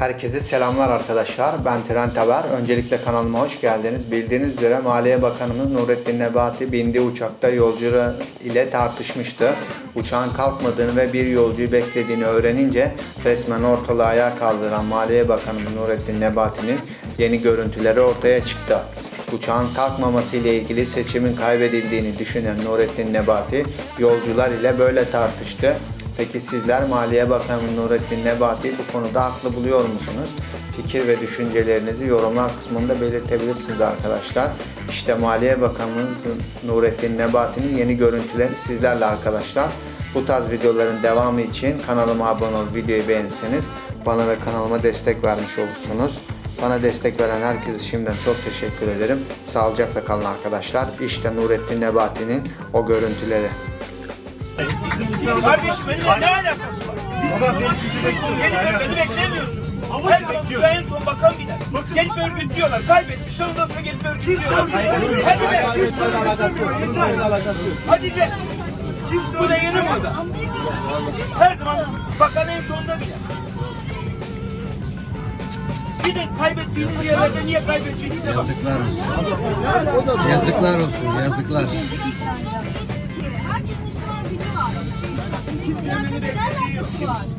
Herkese selamlar arkadaşlar. Ben Trent Haber. Öncelikle kanalıma hoş geldiniz. Bildiğiniz üzere Maliye Bakanımız Nurettin Nebati bindiği uçakta yolcu ile tartışmıştı. Uçağın kalkmadığını ve bir yolcuyu beklediğini öğrenince resmen ortalığı ayağa kaldıran Maliye Bakanımız Nurettin Nebati'nin yeni görüntüleri ortaya çıktı. Uçağın kalkmaması ile ilgili seçimin kaybedildiğini düşünen Nurettin Nebati yolcular ile böyle tartıştı. Peki sizler Maliye Bakanı Nurettin Nebati bu konuda haklı buluyor musunuz? Fikir ve düşüncelerinizi yorumlar kısmında belirtebilirsiniz arkadaşlar. İşte Maliye Bakanımız Nurettin Nebati'nin yeni görüntüleri sizlerle arkadaşlar. Bu tarz videoların devamı için kanalıma abone olup videoyu beğenirseniz bana ve kanalıma destek vermiş olursunuz. Bana destek veren herkese şimdiden çok teşekkür ederim. Sağlıcakla kalın arkadaşlar. İşte Nurettin Nebati'nin o görüntüleri. Kardeşim benimle ne alakası var? Baba bekliyorum. Beni, beklemiyorsun. Ama Her bekliyorum. en son bakan gider. Gelip örgütlüyorlar. Kaybetmiş. Ondan sonra gelip örgütlüyorlar. Hadi be. Hadi be. Bu da yeni moda. Her zaman bakan en sonunda bile. Gidin kaybettiğiniz yerlerde niye kaybettiğinize bakın. Yazıklar olsun. Yazıklar olsun. Yazıklar. 我要吃绝杀的果。